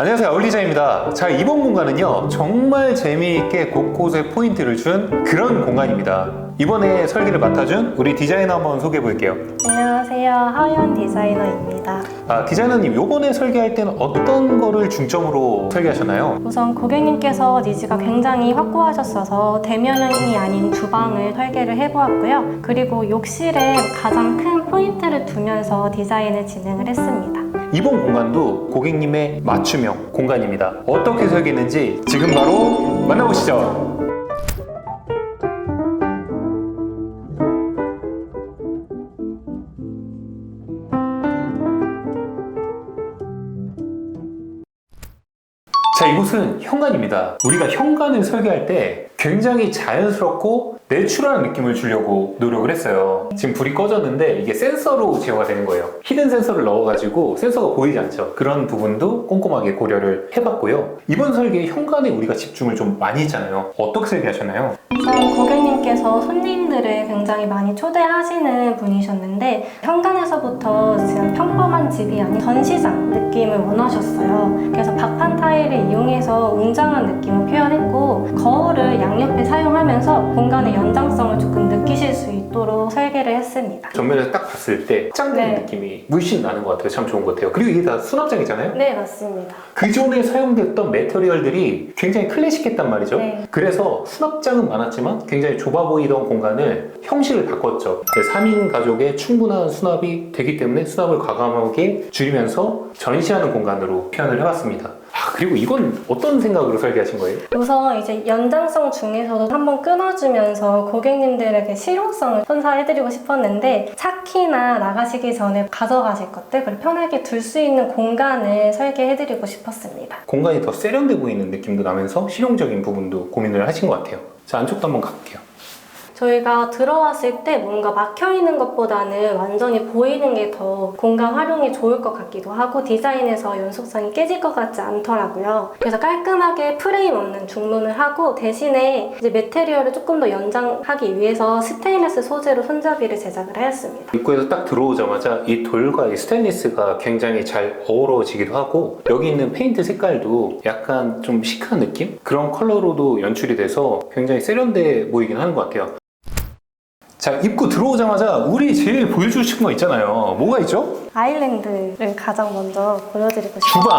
안녕하세요 아울리자입니다 자 이번 공간은요 정말 재미있게 곳곳에 포인트를 준 그런 공간입니다 이번에 설계를 맡아준 우리 디자이너 한번 소개해 볼게요 안녕하세요. 하연 디자이너입니다. 아 디자이너님 요번에 설계할 때는 어떤 거를 중점으로 설계하셨나요? 우선 고객님께서 니즈가 굉장히 확고하셨어서 대면형이 아닌 주방을 설계를 해보았고요. 그리고 욕실에 가장 큰 포인트를 두면서 디자인을 진행을 했습니다. 이번 공간도 고객님의 맞춤형 공간입니다 어떻게 설계했는지 지금 바로 만나보시죠 자, 이곳은 현관입니다. 우리가 현관을 설계할 때 굉장히 자연스럽고 내추럴한 느낌을 주려고 노력을 했어요. 지금 불이 꺼졌는데 이게 센서로 제어가 되는 거예요. 히든 센서를 넣어가지고 센서가 보이지 않죠. 그런 부분도 꼼꼼하게 고려를 해봤고요. 이번 설계에 현관에 우리가 집중을 좀 많이 했잖아요. 어떻게 설계하셨나요? 우선 고객님께서 손님들을 굉장히 많이 초대하시는 분이셨는데 현관에서부터 그냥 평범한 집이 아닌 전시장 느낌을 원하셨어요. 그래서 박판 타일을 이용해서 웅장한 느낌을 표현했고 거울을 양옆에 사용하면서 공간의 연장성을 조금 느끼실 수 있도록 설계를 했습니다. 전면에서 딱 봤을 때 짱된 네. 느낌이 물씬 나는 것 같아요. 참 좋은 것 같아요. 그리고 이게 다 수납장이잖아요. 네, 맞습니다. 그전에 사용됐던 매터리얼들이 굉장히 클래식했단 말이죠. 네. 그래서 수납장은 많았지만 굉장히 좁아 보이던 공간을 형식을 바꿨죠. 3인 가족에 충분한 수납이 되기 때문에 수납을 과감하게 줄이면서 전시하는 공간으로 표현을 해봤습니다. 아, 그리고 이건 어떤 생각으로 설계하신 거예요? 우선 이제 연장성 중에서도 한번 끊어주면서 고객님들에게 실용성을 선사해드리고 싶었는데 차 키나 나가시기 전에 가져가실 것들 그리고 편하게 둘 수 있는 공간을 설계해드리고 싶었습니다. 공간이 더 세련돼 보이는 느낌도 나면서 실용적인 부분도 고민을 하신 것 같아요. 자, 안쪽도 한번 가볼게요. 저희가 들어왔을 때 뭔가 막혀 있는 것보다는 완전히 보이는 게 더 공간 활용이 좋을 것 같기도 하고 디자인에서 연속성이 깨질 것 같지 않더라고요. 그래서 깔끔하게 프레임 없는 중문을 하고 대신에 이제 매테리얼을 조금 더 연장하기 위해서 스테인리스 소재로 손잡이를 제작을 하였습니다. 입구에서 딱 들어오자마자 이 돌과 이 스테인리스가 굉장히 잘 어우러지기도 하고 여기 있는 페인트 색깔도 약간 좀 시크한 느낌? 그런 컬러로도 연출이 돼서 굉장히 세련돼 보이긴 하는 것 같아요. 자, 입구 들어오자마자 우리 제일 보여주고 싶은 거 있잖아요. 뭐가 있죠? 아일랜드를 가장 먼저 보여드리고 싶어요. 주방.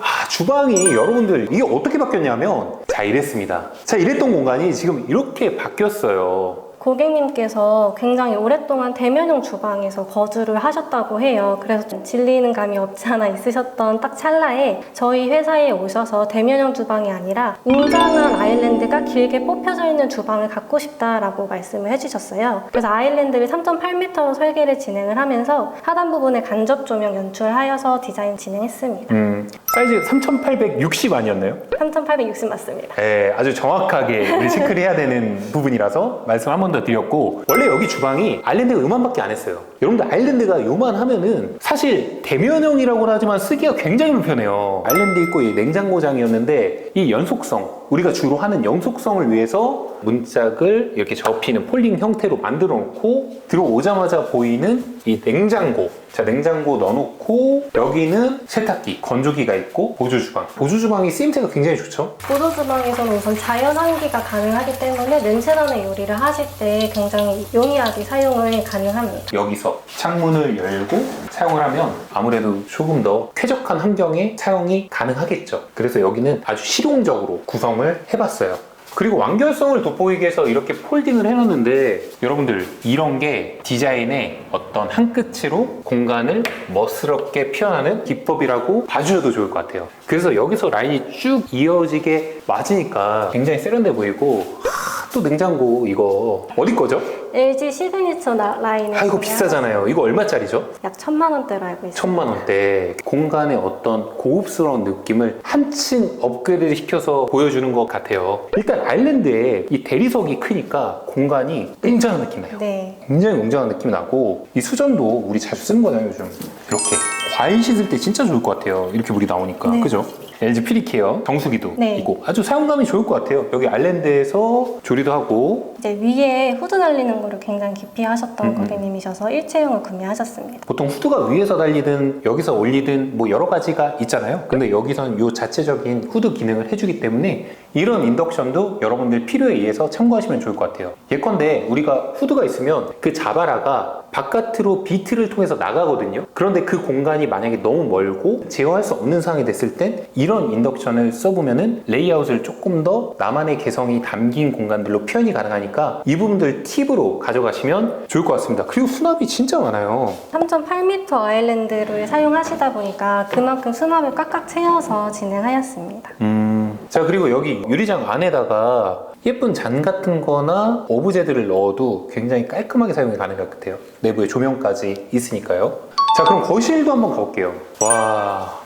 아, 주방이 여러분들 이게 어떻게 바뀌었냐면 자, 이랬습니다. 자, 이랬던 공간이 지금 이렇게 바뀌었어요. 고객님께서 굉장히 오랫동안 대면형 주방에서 거주를 하셨다고 해요. 그래서 좀 질리는 감이 없지 않아 있으셨던 딱 찰나에 저희 회사에 오셔서 대면형 주방이 아니라 웅장한 아일랜드가 길게 뽑혀져 있는 주방을 갖고 싶다라고 말씀을 해주셨어요. 그래서 아일랜드를 3.8m로 설계를 진행을 하면서 하단 부분에 간접 조명 연출하여서 디자인 진행했습니다. 음, 사이즈 3860 아니었나요? 3.860 맞습니다. 네, 아주 정확하게 우리 체크를 해야 되는 부분이라서 말씀 한번 더 드렸고 원래 여기 주방이 아일랜드가 요만밖에 안 했어요. 여러분들 아일랜드가 요만하면은 사실 대면형이라고 하지만 쓰기가 굉장히 불편해요. 아일랜드 있고 이 냉장고장이었는데 이 연속성 우리가 주로 하는 연속성을 위해서 문짝을 이렇게 접히는 폴딩 형태로 만들어 놓고 들어오자마자 보이는 이 냉장고 자 냉장고 넣어놓고 여기는 세탁기 건조기가 있고 보조 주방 보조 주방이 쓰임새가 굉장히 좋죠 보조 주방에서는 우선 자연 환기가 가능하기 때문에 냄새나는 요리를 하실 때 굉장히 용이하게 사용을 가능합니다. 여기서 창문을 열고 사용을 하면 아무래도 조금 더 쾌적한 환경에 사용이 가능하겠죠. 그래서 여기는 아주 실용적으로 구성 을 해봤어요. 그리고 완결성을 돋보이기 위해서 이렇게 폴딩을 해놨는데 여러분들 이런 게 디자인의 어떤 한 끝으로 공간을 멋스럽게 표현하는 기법이라고 봐주셔도 좋을 것 같아요. 그래서 여기서 라인이 쭉 이어지게 맞으니까 굉장히 세련돼 보이고 하, 또 냉장고 이거 어디 거죠? LG 시그니처 나- 라인에 아 이거 비싸잖아요. 이거 얼마짜리죠? 약 천만 원대로 알고 있습니다. 천만 원대 공간의 어떤 고급스러운 느낌을 한층 업그레이드 시켜서 보여주는 것 같아요. 일단 아일랜드에 이 대리석이 크니까 공간이 웅장한 느낌 나요. 네. 굉장히 웅장한 느낌 나고 이 수전도 우리 자주 쓰는 거잖아요 요즘 이렇게 과일 씻을 때 진짜 좋을 것 같아요. 이렇게 물이 나오니까. 네. 그죠? LG 피리케어 정수기도 네. 있고 아주 사용감이 좋을 것 같아요. 여기 아일랜드에서 조리도 하고 이제 위에 후드 달리는 거를 굉장히 깊이 하셨던 음, 음. 고객님이셔서 일체형을 구매하셨습니다. 보통 후드가 위에서 달리든 여기서 올리든 뭐 여러 가지가 있잖아요. 근데 여기서는 요 자체적인 후드 기능을 해주기 때문에 이런 인덕션도 여러분들 필요에 의해서 참고하시면 좋을 것 같아요. 예컨대 우리가 후드가 있으면 그 자바라가 바깥으로 비트를 통해서 나가거든요. 그런데 그 공간이 만약에 너무 멀고 제어할 수 없는 상황이 됐을 땐이 런 인덕션을 써보면은 레이아웃을 조금 더 나만의 개성이 담긴 공간들로 표현이 가능하니까 이 부분들 팁으로 가져가시면 좋을 것 같습니다. 그리고 수납이 진짜 많아요. 3.8m 아일랜드를 사용하시다 보니까 그만큼 수납을 꽉꽉 채워서 진행하였습니다. 음. 자, 그리고 여기 유리장 안에다가 예쁜 잔 같은 거나 오브제들을 넣어도 굉장히 깔끔하게 사용이 가능할 것 같아요. 내부에 조명까지 있으니까요. 자, 그럼 거실도 한번 가볼게요. 와.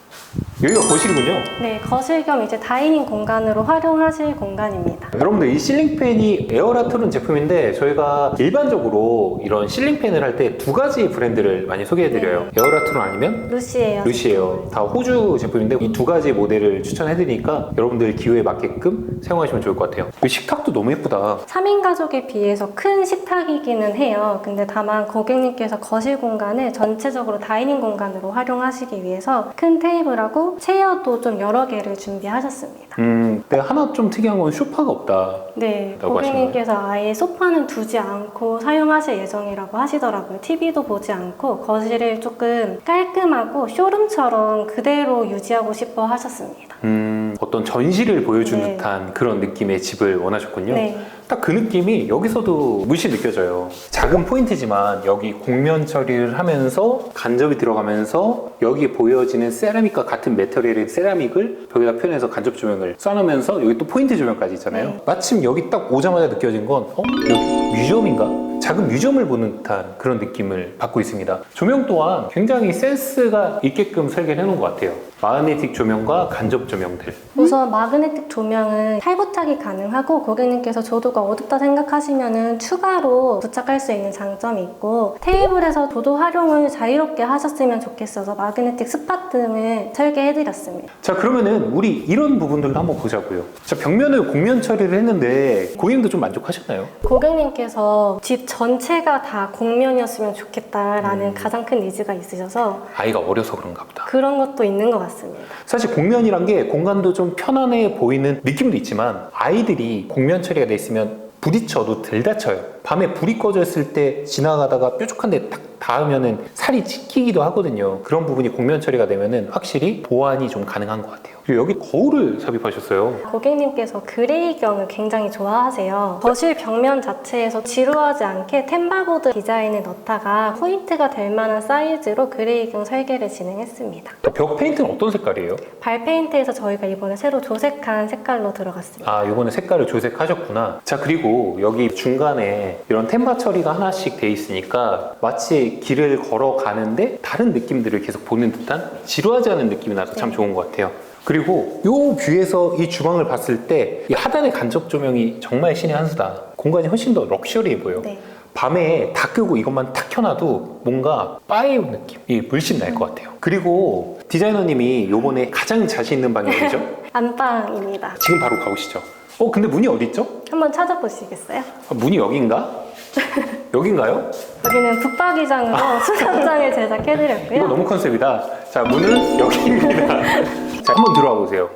여기가 거실이군요. 네, 거실 겸 이제 다이닝 공간으로 활용하실 공간입니다. 여러분들 이 실링팬이 에어라트론 제품인데 저희가 일반적으로 이런 실링팬을 할 때 두 가지 브랜드를 많이 소개해드려요. 에어라트론 아니면 루시에요. 루시에요. 다 호주 제품인데 이 두 가지 모델을 추천해드리니까 여러분들 기호에 맞게끔 사용하시면 좋을 것 같아요. 이 식탁도 너무 예쁘다. 3인 가족에 비해서 큰 식탁이기는 해요. 근데 다만 고객님께서 거실 공간을 전체적으로 다이닝 공간으로 활용하시기 위해서 큰 테이블하고 체어도 좀 여러 개를 준비하셨습니다. 음, 근데 하나 좀 특이한 건 소파가 없다. 네, 라고 고객님께서 아예 소파는 두지 않고 사용하실 예정이라고 하시더라고요. TV도 보지 않고 거실을 조금 깔끔하고 쇼룸처럼 그대로 유지하고 싶어 하셨습니다. 음, 어떤 전시를 보여준 네. 듯한 그런 느낌의 집을 원하셨군요. 네. 딱 그 느낌이 여기서도 물씬 느껴져요. 작은 포인트지만 여기 곡면 처리를 하면서 간접이 들어가면서 여기 보여지는 세라믹과 같은 메터리얼의 세라믹을 벽에다 표현해서 간접 조명을 쏴놓으면서 여기 또 포인트 조명까지 있잖아요. 네. 마침 여기 딱 오자마자 느껴진 건 어? 여기 뮤지엄인가? 작은 뮤지엄을 보는 듯한 그런 느낌을 받고 있습니다. 조명 또한 굉장히 센스가 있게끔 설계를 해놓은 것 같아요. 마그네틱 조명과 간접 조명들. 우선 마그네틱 조명은 탈부착이 가능하고 고객님께서 조도가 어둡다 생각하시면은 추가로 부착할 수 있는 장점이 있고 테이블에서 조도 활용을 자유롭게 하셨으면 좋겠어서 마그네틱 스팟 등을 설계해드렸습니다. 자 그러면은 우리 이런 부분들도 한번 보자고요. 자 벽면을 곡면 처리를 했는데 고객님도 좀 만족하셨나요? 고객님께서 집 전체가 다 곡면이었으면 좋겠다라는 음. 가장 큰 니즈가 있으셔서 아이가 어려서 그런가 보다. 그런 것도 있는 것 같습니다. 사실 곡면이란 게 공간도 좀 편안해 보이는 느낌도 있지만 아이들이 곡면 처리가 돼 있으면 부딪혀도 덜 다쳐요. 밤에 불이 꺼져 있을 때 지나가다가 뾰족한 데 탁 닿으면은 살이 찢기기도 하거든요. 그런 부분이 곡면 처리가 되면은 확실히 보완이 좀 가능한 것 같아요. 그리고 여기 거울을 삽입하셨어요. 고객님께서 그레이경을 굉장히 좋아하세요. 거실 벽면 자체에서 지루하지 않게 템바보드 디자인을 넣다가 포인트가 될 만한 사이즈로 그레이경 설계를 진행했습니다. 벽 페인트는 어떤 색깔이에요? 발 페인트에서 저희가 이번에 새로 조색한 색깔로 들어갔습니다. 아, 요번에 색깔을 조색하셨구나. 자, 그리고 여기 중간에 이런 템바 처리가 하나씩 돼 있으니까 마치 길을 걸어가는데 다른 느낌들을 계속 보는 듯한 지루하지 않은 느낌이 나서 참 네. 좋은 것 같아요. 그리고 요 뷰에서 이 주방을 봤을 때 이 하단의 간접 조명이 정말 신의 한 수다. 공간이 훨씬 더 럭셔리해 보여. 네. 밤에 다 끄고 이것만 탁 켜놔도 뭔가 바에 온 느낌이 물씬 날 것 같아요. 그리고 디자이너님이 요번에 가장 자신 있는 방이 어디죠? 안방입니다. 지금 바로 가보시죠. 어, 근데 문이 어디 있죠? 한번 찾아보시겠어요? 아, 문이 여긴가? 여긴가요? 여기는 북박이장으로 수납장을 이거 제작해드렸고요. 너무 컨셉이다. 자, 문은 여기입니다. 자, 한번 들어와 보세요.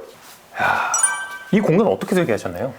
야, 이 공간 어떻게 설계하셨나요?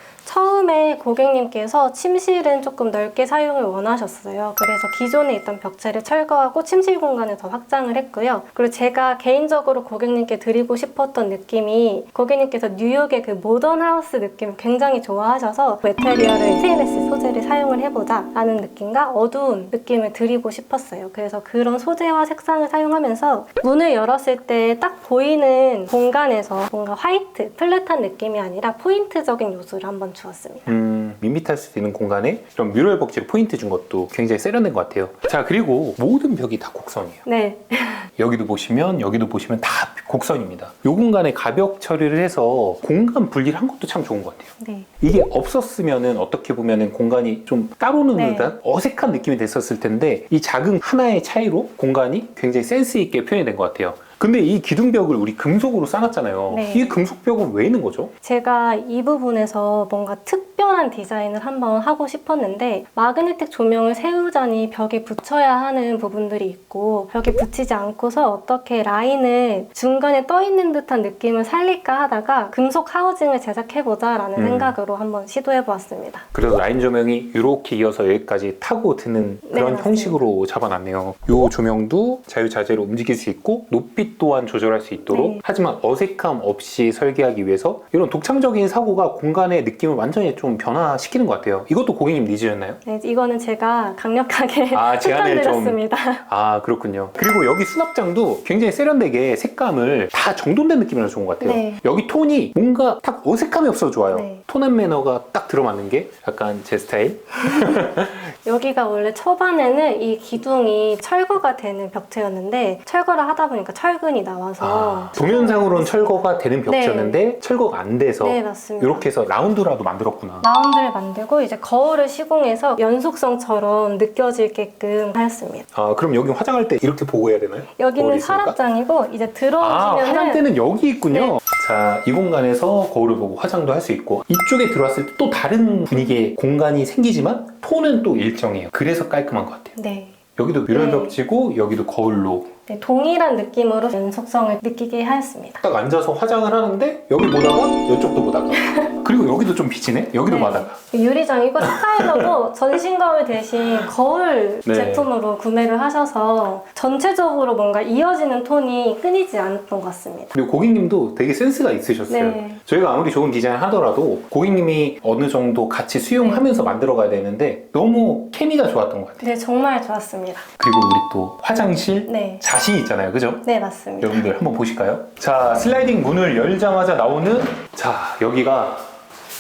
처음에 고객님께서 침실은 조금 넓게 사용을 원하셨어요. 그래서 기존에 있던 벽체를 철거하고 침실 공간을 더 확장을 했고요. 그리고 제가 개인적으로 고객님께 드리고 싶었던 느낌이 고객님께서 뉴욕의 그 모던 하우스 느낌을 굉장히 좋아하셔서 메테리얼을 스테인레스 소재를 사용을 해보자 라는 느낌과 어두운 느낌을 드리고 싶었어요. 그래서 그런 소재와 색상을 사용하면서 문을 열었을 때 딱 보이는 공간에서 뭔가 화이트, 플랫한 느낌이 아니라 포인트적인 요소를 한번 주었습 음, 밋밋할 수 있는 공간에 이런 뮤럴 벅지를 포인트 준 것도 굉장히 세련된 것 같아요. 자, 그리고 모든 벽이 다 곡선이에요. 네. 여기도 보시면 여기도 보시면 다 곡선입니다. 이 공간에 가벽 처리를 해서 공간 분리를 한 것도 참 좋은 것 같아요. 네. 이게 없었으면은 어떻게 보면은 공간이 좀 따로 노는 네. 듯한 어색한 느낌이 됐었을 텐데 이 작은 하나의 차이로 공간이 굉장히 센스 있게 표현이 된 것 같아요. 근데 이 기둥벽을 우리 금속으로 쌓았잖아요. 네. 이 금속벽은 왜 있는 거죠? 제가 이 부분에서 뭔가 특별한 디자인을 한번 하고 싶었는데 마그네틱 조명을 세우자니 벽에 붙여야 하는 부분들이 있고 벽에 붙이지 않고서 어떻게 라인을 중간에 떠 있는 듯한 느낌을 살릴까 하다가 금속 하우징을 제작해보자라는 음. 생각으로 한번 시도해보았습니다. 그래서 라인 조명이 이렇게 이어서 여기까지 타고 드는 네, 그런 맞습니다. 형식으로 잡아놨네요. 이 조명도 자유자재로 움직일 수 있고 높이 또한 조절할 수 있도록 네. 하지만 어색함 없이 설계하기 위해서 이런 독창적인 사고가 공간의 느낌을 완전히 좀 변화시키는 것 같아요. 이것도 고객님 니즈였나요? 네, 이거는 제가 강력하게 아, 제안을 좀 추천드렸습니다. 아 그렇군요. 그리고 여기 수납장도 굉장히 세련되게 색감을 다 정돈된 느낌이라 좋은 것 같아요. 네. 여기 톤이 뭔가 딱 어색함이 없어 좋아요. 네. 톤앤 매너가 딱 들어맞는 게 약간 제 스타일. 여기가 원래 초반에는 이 기둥이 철거가 되는 벽체였는데 철거를 하다 보니까 철근이 나와서 아, 도면상으로는 철거가 되는 벽지였는데 철거가 안 돼서 네 맞습니다. 이렇게 해서 라운드라도 만들었구나. 라운드를 만들고 이제 거울을 시공해서 연속성처럼 느껴지게끔 하였습니다. 아 그럼 여기 화장할 때 이렇게 보고 해야 되나요? 거울이 여기는 있으니까? 서랍장이고 이제 아 들어오시면은 화장대는 여기 있군요. 네. 자, 이 공간에서 거울을 보고 화장도 할 수 있고 이쪽에 들어왔을 때 또 다른 분위기의 공간이 생기지만 톤은 또 일정해요. 그래서 깔끔한 것 같아요. 네. 여기도 미러 네. 벽지고 여기도 거울로 네, 동일한 느낌으로 연속성을 느끼게 하였습니다. 딱 앉아서 화장을 하는데 여기 보다가 이쪽도 보다가 그리고 여기도 좀 비치네. 여기도 네. 보다가 유리장이고 스타일러도 전신 거울 대신 거울 네. 제품으로 구매를 하셔서 전체적으로 뭔가 이어지는 톤이 끊이지 않았던 것 같습니다. 그리고 고객님도 되게 센스가 있으셨어요. 네. 저희가 아무리 좋은 디자인 하더라도 고객님이 어느 정도 같이 수용하면서 만들어 가야 되는데 너무 케미가 좋았던 것 같아요. 네, 정말 좋았습니다. 그리고 우리 또 화장실 네. 자신 있잖아요. 그죠? 네, 맞습니다. 여러분들 한번 보실까요? 자, 슬라이딩 문을 열자마자 나오는 자, 여기가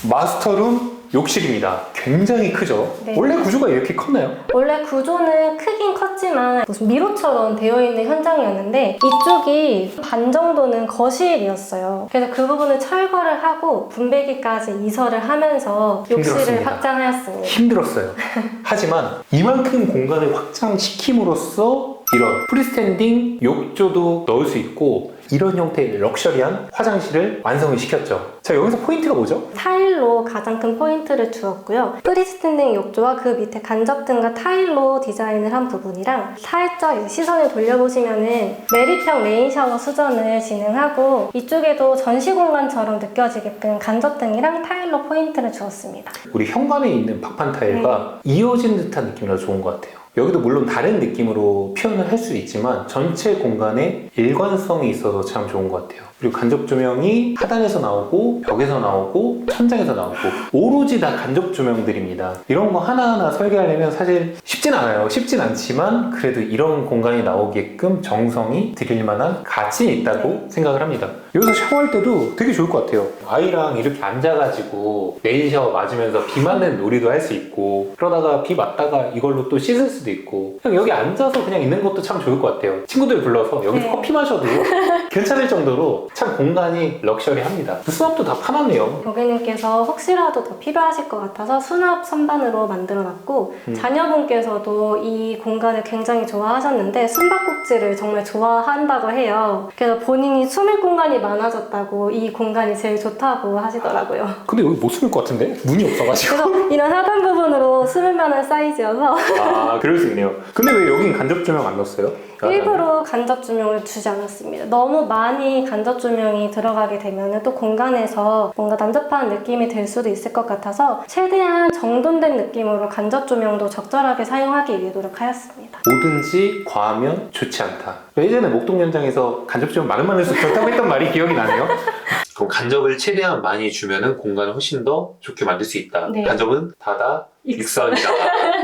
마스터룸 욕실입니다. 굉장히 크죠? 네. 원래 구조가 이렇게 컸나요? 원래 구조는 크긴 컸지만 무슨 미로처럼 되어 있는 현장이었는데 이쪽이 반 정도는 거실이었어요. 그래서 그 부분을 철거를 하고 분배기까지 이설을 하면서 욕실을 힘들었습니다. 확장하였습니다. 힘들었어요. 하지만 이만큼 공간을 확장시킴으로써 이런 프리스탠딩 욕조도 넣을 수 있고 이런 형태의 럭셔리한 화장실을 완성을 시켰죠. 자, 여기서 포인트가 뭐죠? 타일로 가장 큰 포인트를 주었고요. 프리스탠딩 욕조와 그 밑에 간접등과 타일로 디자인을 한 부분이랑 살짝 시선을 돌려보시면은 메리평 레인 샤워 수전을 진행하고 이쪽에도 전시 공간처럼 느껴지게끔 간접등이랑 타일로 포인트를 주었습니다. 우리 현관에 있는 박판 타일과 이어진 듯한 느낌이라 좋은 것 같아요. 여기도 물론 다른 느낌으로 표현을 할 수 있지만 전체 공간에 일관성이 있어서 참 좋은 것 같아요. 그리고 간접 조명이 하단에서 나오고 벽에서 나오고 천장에서 나오고 오로지 다 간접 조명들입니다. 이런 거 하나하나 설계하려면 사실 쉽진 않아요. 쉽진 않지만 그래도 이런 공간이 나오게끔 정성이 들일 만한 가치 있다고 생각을 합니다. 여기서 샤워할 때도 되게 좋을 것 같아요. 아이랑 이렇게 앉아가지고 레인 샤워 맞으면서 비 맞는 놀이도 할 수 있고 그러다가 비 맞다가 이걸로 또 씻을 수도 있고 그냥 여기 앉아서 그냥 있는 것도 참 좋을 것 같아요. 친구들 불러서 여기서 네. 커피 마셔도 괜찮을 정도로 참 공간이 럭셔리합니다. 수납도 다 편하네요. 고객님께서 혹시라도 더 필요하실 것 같아서 수납 선반으로 만들어놨고 자녀분께서도 이 공간을 굉장히 좋아하셨는데 숨바꼭질을 정말 좋아한다고 해요. 그래서 본인이 숨을 공간이 많아졌다고 이 공간이 제일 좋다고 하시더라고요. 근데 여기 못 숨을 것 같은데? 문이 없어가지고. 그래서 이런 하단 부분으로 숨을 만한 사이즈여서 아, 그럴 수 있네요. 근데 왜 여긴 간접 조명 안 넣었어요? 일부러 간접 조명을 주지 않았습니다. 너무 많이 간접 조명이 들어가게 되면 또 공간에서 뭔가 난잡한 느낌이 들 수도 있을 것 같아서 최대한 정돈된 느낌으로 간접 조명도 적절하게 사용하기 위해 노력하였습니다. 뭐든지 과하면 좋지 않다. 예전에 목동 연장에서 간접 조명 많으면 많을수록 좋다고 했던 말이 기억이 나네요. 그럼 간접을 최대한 많이 주면은 공간을 훨씬 더 좋게 만들 수 있다. 네. 간접은 다다 익선이다.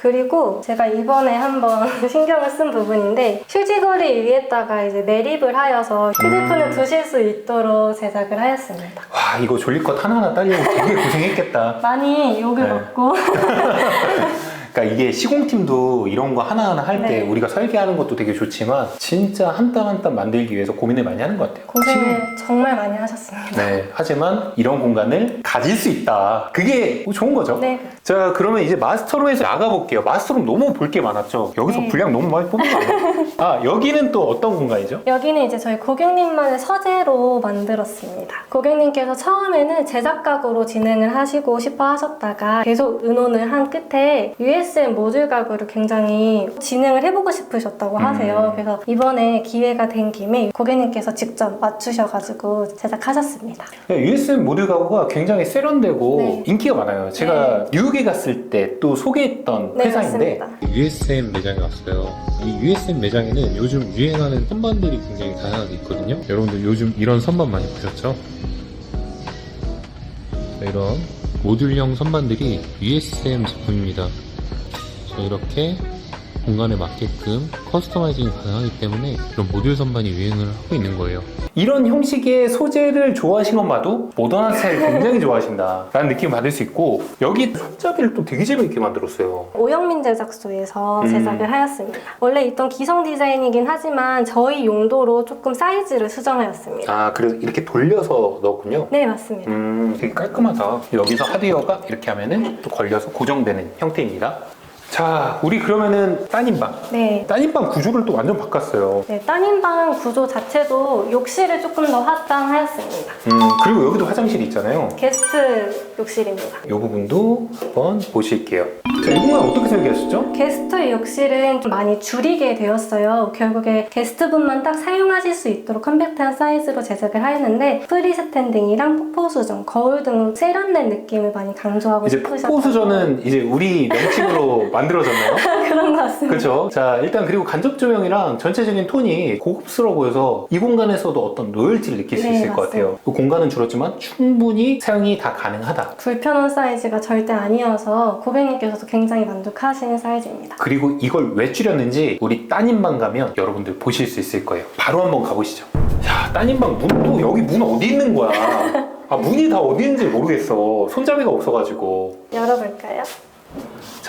그리고 제가 이번에 한번 신경을 쓴 부분인데 휴지거리 위에다가 이제 매립을 하여서 휴대폰을 음. 두실 수 있도록 제작을 하였습니다. 와 이거 졸릴 것 하나하나 따려고 되게 고생했겠다. 많이 욕을 네. 먹고 그러니까 이게 시공팀도 이런 거 하나하나 할 때 네. 우리가 설계하는 것도 되게 좋지만 진짜 한 땀 한 땀 만들기 위해서 고민을 많이 하는 것 같아요. 고생을 정말 많이 하셨습니다. 네, 하지만 이런 공간을 가질 수 있다. 그게 좋은 거죠. 네. 자, 그러면 이제 마스터룸에서 나가볼게요. 마스터룸 너무 볼 게 많았죠. 여기서 네. 분량 너무 많이 뽑은 거 아니에요? 아, 여기는 또 어떤 공간이죠? 여기는 이제 저희 고객님만의 서재로 만들었습니다. 고객님께서 처음에는 제작각으로 진행을 하시고 싶어 하셨다가 계속 의논을 한 끝에 USM 모듈 가구를 굉장히 진행을 해보고 싶으셨다고 음. 하세요. 그래서 이번에 기회가 된 김에 고객님께서 직접 맞추셔가지고 제작하셨습니다. USM 모듈 가구가 굉장히 세련되고 네. 인기가 많아요. 제가 뉴욕에 갔을 때 또 소개했던 네, 회사인데 맞습니다. USM 매장에 왔어요. 이 USM 매장에는 요즘 유행하는 선반들이 굉장히 다양하게 있거든요. 여러분들 요즘 이런 선반 많이 보셨죠? 자, 이런 모듈형 선반들이 USM 제품입니다. 자, 이렇게 공간에 맞게끔 커스터마이징이 가능하기 때문에 이런 모듈 선반이 유행을 하고 있는 거예요. 이런 형식의 소재를 좋아하시는 것마도 모던한 스타일 굉장히 좋아하신다 라는 느낌을 받을 수 있고 여기 손잡이를 또 되게 재미있게 만들었어요. 오영민 제작소에서 음. 제작을 하였습니다. 원래 있던 기성 디자인이긴 하지만 저희 용도로 조금 사이즈를 수정하였습니다. 아, 그래서 이렇게 돌려서 넣었군요. 네, 맞습니다. 음, 되게 깔끔하다. 여기서 하드웨어가 이렇게 하면은 또 걸려서 고정되는 형태입니다. 자, 우리 그러면은 따님방. 네. 따님방 구조를 또 완전 바꿨어요. 네, 따님방 구조 자체도 욕실을 조금 더 확장하였습니다. 음, 그리고 여기도 화장실이 있잖아요. 게스트 욕실입니다. 이 부분도 한번 보실게요. 자, 이 공간 어떻게 설계하셨죠? 게스트 욕실은 좀 많이 줄이게 되었어요. 결국에 게스트분만 딱 사용하실 수 있도록 컴팩트한 사이즈로 제작을 하였는데 프리 스탠딩이랑 폭포 수전, 거울 등으로 세련된 느낌을 많이 강조하고 이제 싶으셨다고 폭포수전은 이제 우리 명칭으로 만들어졌나요? 그런 것 같습니다. 그렇죠. 자, 일단 그리고 간접 조명이랑 전체적인 톤이 고급스러워 보여서 이 공간에서도 어떤 로열티를 느낄 수 네, 있을 것 같아요. 그 공간은 줄었지만 충분히 사용이 다 가능하다. 불편한 사이즈가 절대 아니어서 고객님께서도 굉장히 만족하시는 사이즈입니다. 그리고 이걸 왜 줄였는지 우리 따님방 가면 여러분들 보실 수 있을 거예요. 바로 한번 가보시죠. 야, 따님방 문도 여기 문 어디 있는 거야? 아, 문이 다 어디 있는지 모르겠어. 손잡이가 없어가지고. 열어볼까요?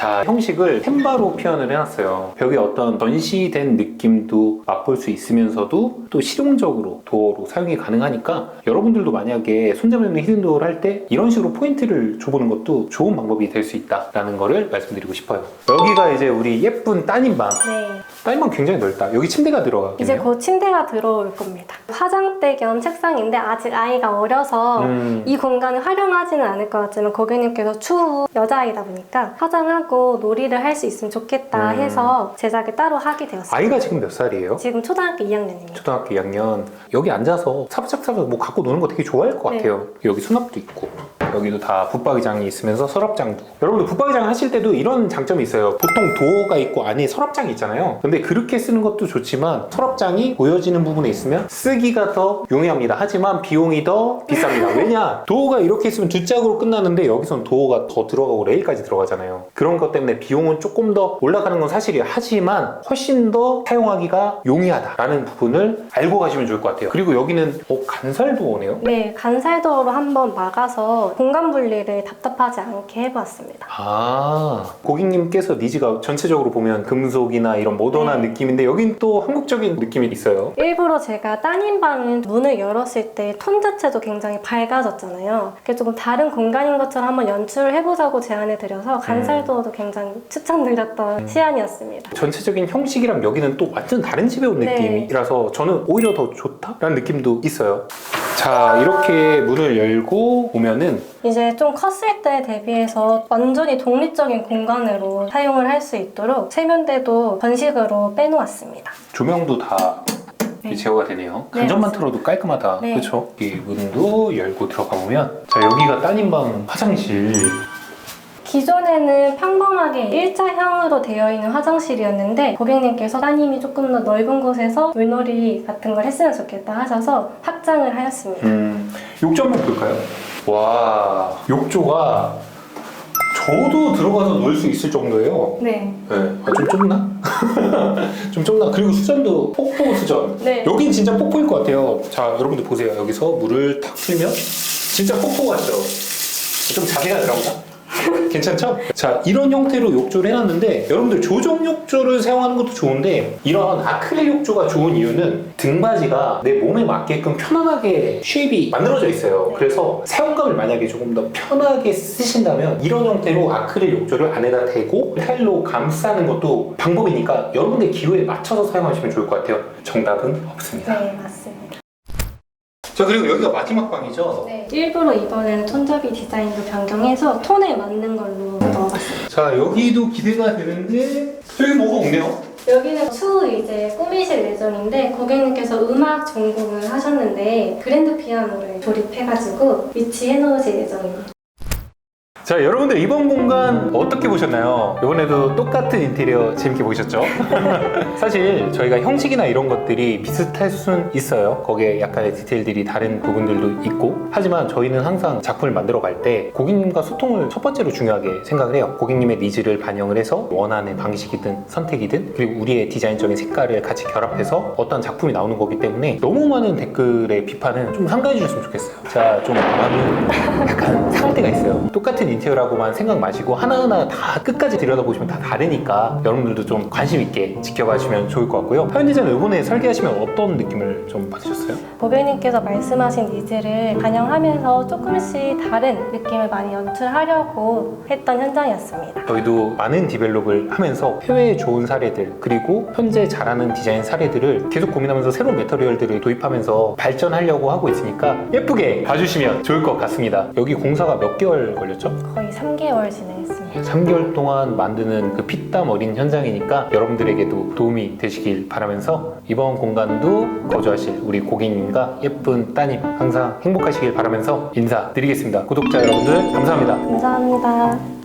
자, 형식을 펜바로 표현을 해놨어요. 벽에 어떤 전시된 느낌도 맛볼 수 있으면서도 또 실용적으로 도어로 사용이 가능하니까 여러분들도 만약에 손잡이 없는 히든 도어를 할 때 이런 식으로 포인트를 줘보는 것도 좋은 방법이 될 수 있다라는 거를 말씀드리고 싶어요. 여기가 이제 우리 예쁜 따님방. 네. 따님방 굉장히 넓다. 여기 침대가 들어가. 이제 곧 침대가 들어올 겁니다. 화장대 겸 책상인데 아직 아이가 어려서 음. 이 공간을 활용하지는 않을 것 같지만 고객님께서 추후 여자아이다 보니까 화장하고 놀이를 할 수 있으면 좋겠다 음. 해서 제작을 따로 하게 되었어요. 아이가 지금 몇 살이에요? 지금 초등학교 2학년입니다. 초등학교 2학년. 여기 앉아서 사부작사부 뭐 갖고 노는 거 되게 좋아할 것 네. 같아요. 여기 수납도 있고. 여기도 다 붙박이장이 있으면서 서랍장도. 여러분들 붙박이장 하실 때도 이런 장점이 있어요. 보통 도어가 있고 안에 서랍장이 있잖아요. 근데 그렇게 쓰는 것도 좋지만 서랍장이 보여지는 부분에 있으면 쓰기가 더 용이합니다. 하지만 비용이 더 비쌉니다. 왜냐? 도어가 이렇게 있으면 두 짝으로 끝나는데 여기선 도어가 더 들어가고 레일까지 들어가잖아요. 그런 것 때문에 비용은 조금 더 올라가는 건 사실이에요. 하지만 훨씬 더 사용하기가 용이하다라는 부분을 알고 가시면 좋을 것 같아요. 그리고 여기는 어, 간살 도어네요. 네, 간살도어로 한번 막아서 공간 분리를 답답하지 않게 해보았습니다. 아, 고객님께서 니즈가 전체적으로 보면 금속이나 이런 모던한 네. 느낌인데 여긴 또 한국적인 느낌이 있어요. 일부러 제가 따님 방은 문을 열었을 때 톤 자체도 굉장히 밝아졌잖아요. 그게 조금 다른 공간인 것처럼 한번 연출을 해보자고 제안을 드려서 간살도어도 굉장히 추천드렸던 시안이었습니다. 전체적인 형식이랑 여기는 또 완전 다른 집에 온 네. 느낌이라서 저는 오히려 더 좋다라는 느낌도 있어요. 자, 이렇게 문을 열고 오면은 이제 좀 컸을 때 대비해서 완전히 독립적인 공간으로 사용을 할 수 있도록 세면대도 전식으로 빼놓았습니다. 조명도 다 네. 제어가 되네요. 네, 간접만. 틀어도 깔끔하다. 네. 그렇죠? 이 문도 열고 들어가 보면 자, 여기가 따님방 화장실. 기존에는 평범하게 일자형으로 되어 있는 화장실이었는데 고객님께서 따님이 조금 더 넓은 곳에서 물놀이 같은 걸 했으면 좋겠다 하셔서 확장을 하였습니다. 음, 욕조 한번 볼까요? 와, 욕조가 저도 들어가서 놀 수 있을 정도예요. 네. 네, 아, 좀 좁나? 좀 좁나? 그리고 수전도 폭포 수전. 네. 여긴 진짜 폭포일 것 같아요. 자, 여러분들 보세요. 여기서 물을 탁 틀면 진짜 폭포 같죠? 좀 자세가 들어보자. 괜찮죠? 자, 이런 형태로 욕조를 해놨는데 여러분들 조정 욕조를 사용하는 것도 좋은데 이런 아크릴 욕조가 좋은 이유는 등받이가 내 몸에 맞게끔 편안하게 쉐입이 만들어져 있어요. 네. 그래서 사용감을 만약에 조금 더 편하게 쓰신다면 이런 형태로 아크릴 욕조를 안에다 대고 타일로 감싸는 것도 방법이니까 여러분의 기호에 맞춰서 사용하시면 좋을 것 같아요. 정답은 없습니다. 네, 맞습니다. 자, 그리고 여기가 마지막 방이죠? 네, 일부러 이번에는 손잡이 디자인도 변경해서 톤에 맞는 걸로 넣어봤습니다. 자, 여기도 기대가 되는데 여기 뭐가 없네요? 여기는 추후 이제 꾸미실 예정인데 고객님께서 음악 전공을 하셨는데 그랜드 피아노를 조립해가지고 위치해 놓으실 예정입니다. 자 여러분들 이번 공간 어떻게 보셨나요? 이번에도 똑같은 인테리어 재밌게 보셨죠? 사실 저희가 형식이나 이런 것들이 비슷할 순 있어요 거기에 약간의 디테일들이 다른 부분들도 있고 하지만 저희는 항상 작품을 만들어 갈 때 고객님과 소통을 첫 번째로 중요하게 생각을 해요 고객님의 니즈를 반영을 해서 원하는 방식이든 선택이든 그리고 우리의 디자인적인 색깔을 같이 결합해서 어떤 작품이 나오는 거기 때문에 너무 많은 댓글의 비판은 좀 삼가해 주셨으면 좋겠어요 자 좀 마음이 약간 상할 때가 있어요. 똑같은 인테리어 라고만 생각 마시고 하나하나 다 끝까지 들여다보시면 다 다르니까 여러분들도 좀 관심 있게 지켜봐 주시면 좋을 것 같고요. 디자인 이번에 설계하시면 어떤 느낌을 좀 받으셨어요? 고객님께서 말씀하신 니즈를 반영하면서 조금씩 다른 느낌을 많이 연출하려고 했던 현장이었습니다. 저희도 많은 디벨롭을 하면서 해외의 좋은 사례들 그리고 현재 잘하는 디자인 사례들을 계속 고민하면서 새로운 매터리얼들을 도입하면서 발전하려고 하고 있으니까 예쁘게 봐주시면 좋을 것 같습니다. 여기 공사가 몇 개월 걸렸죠? 거의 3개월 진행했습니다. 3개월 동안 만드는 그 피땀 어린 현장이니까 여러분들에게도 도움이 되시길 바라면서 이번 공간도 거주하실 우리 고객님과 예쁜 따님 항상 행복하시길 바라면서 인사드리겠습니다. 구독자 여러분들 감사합니다. 감사합니다.